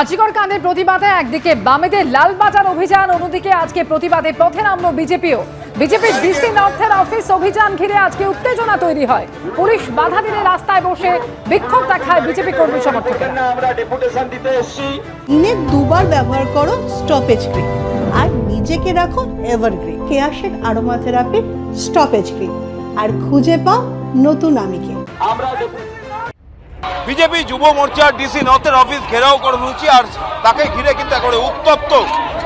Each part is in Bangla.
আজিকর কাণ্ডের প্রতিবাদে একদিকে বামেদের লালবাজার অভিযান অন্যদিকে আজকে প্রতিবাদে পথে নামলো বিজেপিও। বিজেপির ডিসি নর্থের অফিস অভিযান ঘিরে আজকে উত্তেজনা তৈরি হয়। পুলিশ বাধা দিলে রাস্তায় বসে বিক্ষোভ দেখায় বিজেপি কর্মী সমর্থকেরা। না আমরা ডেপুটেশন দিতে এসেছি দিনে দুবার ব্যবহার করো স্টপেজ ক্রিম আর নিজেকে রাখো evergreen Keya Seth aroma therapy stop age cream আর খুঁজে পাও নতুন আমিকে। আমরা বিজেপি যুব মোর্চার ডিসি নর্থের অফিস ঘেরাও করে রয়েছে আর তাকে ঘিরে কিন্তু একেবারে উত্তপ্ত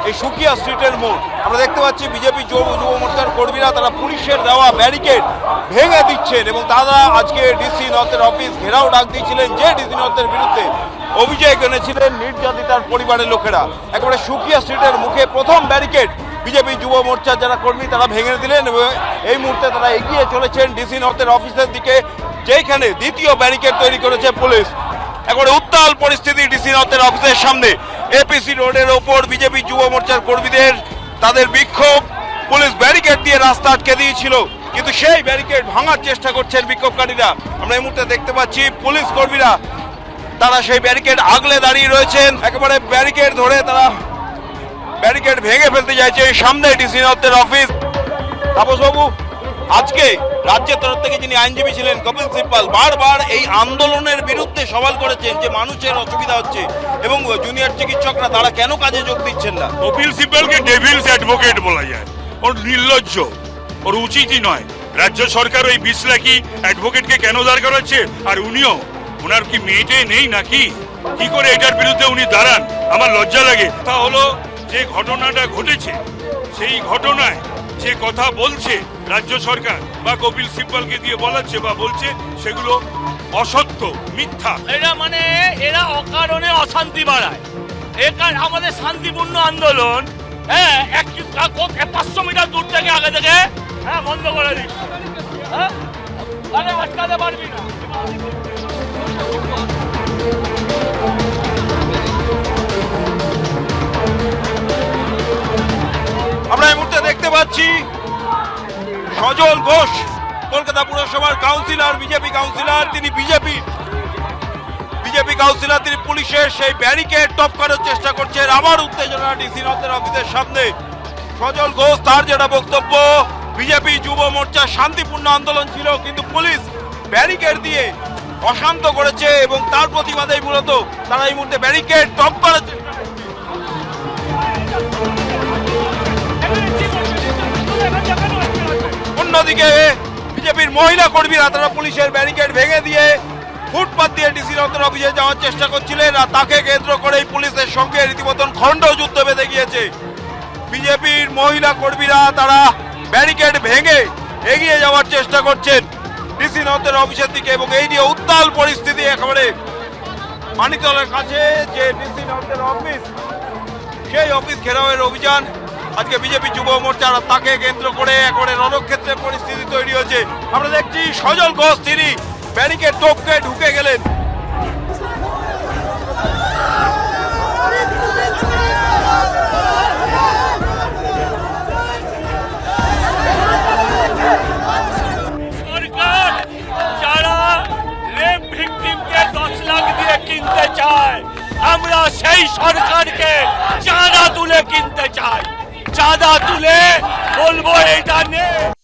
এই সুকিয়া স্ট্রিটের মোড়। আমরা দেখতে পাচ্ছি বিজেপি যুব যুব মোর্চার কর্মীরা তারা পুলিশের দেওয়া ব্যারিকেড ভেঙে দিচ্ছেন এবং তারা আজকে ডিসি নর্থের অফিস ঘেরাও ডাক দিয়েছিলেন যে ডিসি নর্থের বিরুদ্ধে অভিযোগ এনেছিলেন নির্যাতিতার পরিবারের লোকেরা। একেবারে সুকিয়া স্ট্রিটের মুখে প্রথম ব্যারিকেড বিজেপি যুব মোর্চার যারা কর্মী, তারা ভেঙে দিলেন এই মুহূর্তে তারা এগিয়ে চলেছেন ডিসি নর্থের অফিসের দিকে যেখানে দ্বিতীয় ব্যারিকেড তৈরি করেছে পুলিশ। একেবারে উত্তাল পরিস্থিতি ডিসি নর্থের অফিসের সামনে। এপিসি রোডের ওপর বিজেপি যুব মোর্চার কর্মীদের, তাদের বিক্ষোভ। পুলিশ ব্যারিকেড দিয়ে রাস্তা আটকে দিয়েছিল, কিন্তু সেই ব্যারিকেড ভাঙার চেষ্টা করছেন বিক্ষোভকারীরা। আমরা এই মুহূর্তে দেখতে পাচ্ছি পুলিশ কর্মীরা, তারা সেই ব্যারিকেড আগলে দাঁড়িয়ে রয়েছেন। একেবারে ব্যারিকেড ধরে তারা ব্যারিকেড ভেঙে ফেলতে চাইছে এই সামনে ডিসি নর্থের অফিস। তাপসবাবু, আজকে রাজ্যের তরফ থেকে যিনি আইনজীবী ছিলেন, কপিল সিব্বাল, বারবার এই আন্দোলনের বিরুদ্ধে সওয়াল করেছেন যে মানুষের অসুবিধা হচ্ছে এবং জুনিয়র চিকিৎসকরা তারা কেন কাজে যোগ দিচ্ছেন না? কপিল সিব্বলকে ডেভিলস অ্যাডভোকেট বলা যায়। ওর নির্লজ্জ, ওর উচিতই নয়। রাজ্য সরকার ওই বিশ লাখি অ্যাডভোকেটকে কেন দাঁড় করাচ্ছে? আর উনিও, ওনার কি মেয়েটে নেই নাকি? কি করে এটার বিরুদ্ধে উনি দাঁড়ান? আমার লজ্জা লাগে। তা হলো যে ঘটনাটা ঘটেছে, সেই ঘটনায় যে কথা বলছে রাজ্য সরকার বা কপিল সিব্বলকে দিয়ে বলাচ্ছে বা বলছে, সেগুলো অসত্য, মিথ্যা। এরা মানে এরা অকারণে অশান্তি বাড়ায়। একার আমাদের শান্তিপূর্ণ আন্দোলন হ্যাঁ এক পাঁচশো মিটার দূর থেকে আগে থেকে হ্যাঁ বন্ধ করে দিচ্ছে। হ্যাঁ? আটকাতে পারবি না। কলকাতা পুরসভার কাউন্সিলর, বিজেপি কাউন্সিলর, তিনি বিজেপি বিজেপি কাউন্সিলর, তিনি পুলিশের সেই ব্যারিকেড টপ করার চেষ্টা করছেন আবার উত্তেজনা ডিসি নর্থের অফিসের সামনে সজল ঘোষ, তার যেটা বক্তব্য, বিজেপি যুব মোর্চা শান্তিপূর্ণ আন্দোলন ছিল, কিন্তু পুলিশ ব্যারিকেড দিয়ে অশান্ত করেছে এবং তার প্রতিবাদেই মূলত তারা এই মুহূর্তে ব্যারিকেড টপ করার চেষ্টা করছে। অন্যদিকে বিজেপির মহিলা কর্মীরা তারা পুলিশের ব্যারিকেড ভেঙে দিয়ে ফুটপাত দিয়ে ডিসি নগর অফিসে যাওয়ার চেষ্টা করছিলেন আর তাকে কেন্দ্র করেই পুলিশের সঙ্গে রীতিমতন খণ্ড যুদ্ধ বেঁধে গিয়েছে। বিজেপির মহিলা কর্মীরা তারা ব্যারিকেড ভেঙে এগিয়ে যাওয়ার চেষ্টা করছেন। ডিসি নগর অফিসের দিকে এবং এই নিয়ে উত্তাল পরিস্থিতি একেবারে মানিতলের কাছে যে ডিসি নগর অফিস, সেই অফিস ঘেরাওয়ের অভিযান আজকে বিজেপি যুব মোর্চা আর তাকে কেন্দ্র করে একেবারে রণক্ষেত্রের পরিস্থিতি তৈরি হয়েছে। আমরা দেখছি সজল ঘোষ, তিনি ব্যারিকেড টপকে ঢুকে গেলেন। আমরা সেই সরকারকে চাঁদা তুলে কিনতে চাই। চাঁদা তুলে বলব এটা নেই